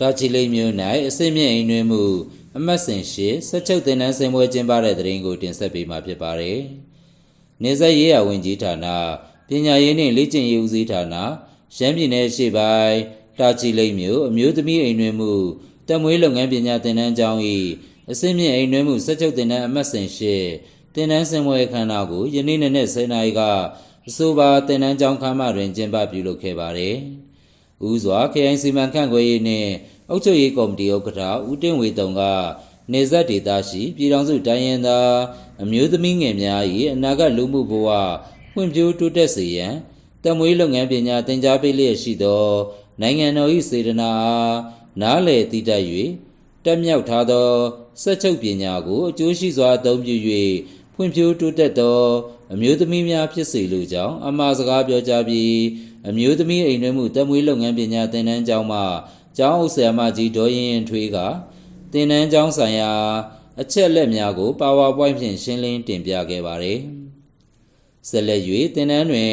တာချီလိတ်မြို့၌အစိမ့်မြင့်အိမ်တွင်မှုအမတ်စင်ရှိဆက်ချုပ်တင်နန်းစင်ပွဲကျင်းပတဲ့တဲ့ရင်ကိုတင်ဆက်ပေးမှာဖြစ်ပါတယ်။နေဆက်ရေးရဝင်ကြီးဌာနပညာရေးနှင့်လေ့ကျင့်ရေးဦးစီးဌာနရန်ပြည်နယ်ရှေ့ပိုင်းတာချီလိတ်မြို့အမျိုးသမီးအိမ်တွင်မှုတက်မွေးလုပ်ငန်းပညာသင်တန်းကျောင်း၏အစိမ့်မြင့်အိမ်တွင်မှုဆက်ချုပ်တင်နန်းအမတ်စင်ရှိတင်နန်းစင်ပွဲခမ်းနားကိုယနေ့နေ့နဲ့10နာရီကအဆိုပါတင်နန်းကျောင်းခမ်းမတွင်ကျင်းပပြုလုပ်ခဲ့ပါတယ်။ ဦးစွာခရိုင်စီမံခန့်ခွဲရေးနှင့်အုပ်ချုပ်ရေးကော်မတီဥက္ကဋ္ဌဦးတင်ဝေတုံကနေဆက်ဒေသရှိပြည်ထောင်စုတိုင်းရင်းသားအမျိုးသမီးငယ်များ၏အနာဂတ်လူမှုဘဝဖွံ့ဖြိုးတိုးတက်စေရန်တမွေးလုပ်ငန်းပညာသင်ကြားပေးလျက်ရှိသော နိုင်ငံတော်၏စေတနာအားနားလည်တည်တတ်၍တက်မြောက်ထားသောစက်ချုပ်ပညာကိုအကျိုးရှိစွာအသုံးပြု၍ ဖွံ့ဖြိုးတိုးတက်သောအမျိုးသမီးများဖြစ်စေလိုကြောင်းအမှားစကားပြောကြားပြီးအမျိုးသမီးအိမ်တွင်မှုတက်မွေးလုပ်ငန်းပညာသင်တန်းကျောင်းမှကျောင်းအုပ်ဆရာမကြီးဒေါ်ရင်ရင်ထွေးကသင်တန်းကျောင်းဆိုင်ရာအချက်လက်များကို PowerPoint ဖြင့်ရှင်းလင်းတင်ပြခဲ့ပါတယ်။ဆက်လက်၍သင်တန်းတွင်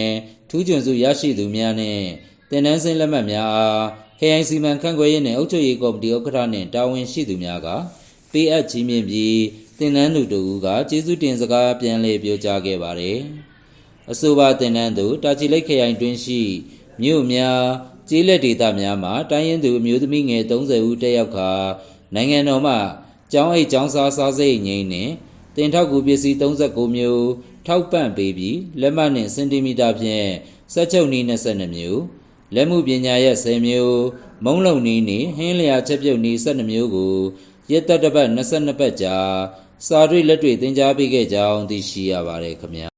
ထူးချွန်စုရရှိသူများနှင့်သင်တန်းဆင်းလက်မှတ်များအားခရိုင်စီမံခန့်ခွဲရေးနှင့်အုပ်ချုပ်ရေးကော်မတီဥက္ကဋ္ဌနှင့်တာဝန်ရှိသူများကပေးအပ်ချီးမြှင့်ပြီး သင်တန်းသူတို့ကကျေးဇူးတင်စကားပြန်လည်ပြောကြားခဲ့ပါတယ်။အဆိုပါတင်နန်းသို့တာချီလိတ်ခရိုင်တွင်းရှိမြို့များကျေးလက်ဒေသများမှတိုင်းရင်းသူအမျိုးသမီးငယ်30ဦးတက်ရောက်ခါနိုင်ငံတော်မှကျောင်းအိတ်ကျောင်းစားစားစိတ်ငိမ့်နှင့်တင်ထောက်ကူပစ္စည်း39မျိုးထောက်ပံ့ပေးပြီးလက်မှတ်နှင့်စင်တီမီတာဖြင့်စက်ချုပ်နီး22မျိုးလက်မှုပညာရက်10မျိုးမုံလုံနီးနှင့်ဟင်းလျာချက်ပြုတ်နီး12မျိုးကိုရက်သက်တစ်ပတ်22ပတ်ကြာ စာတွေ့လက်တွေ့သင်ကြားပေးခဲ့ကြောင်းသိရှိရပါတယ်ခင်ဗျာ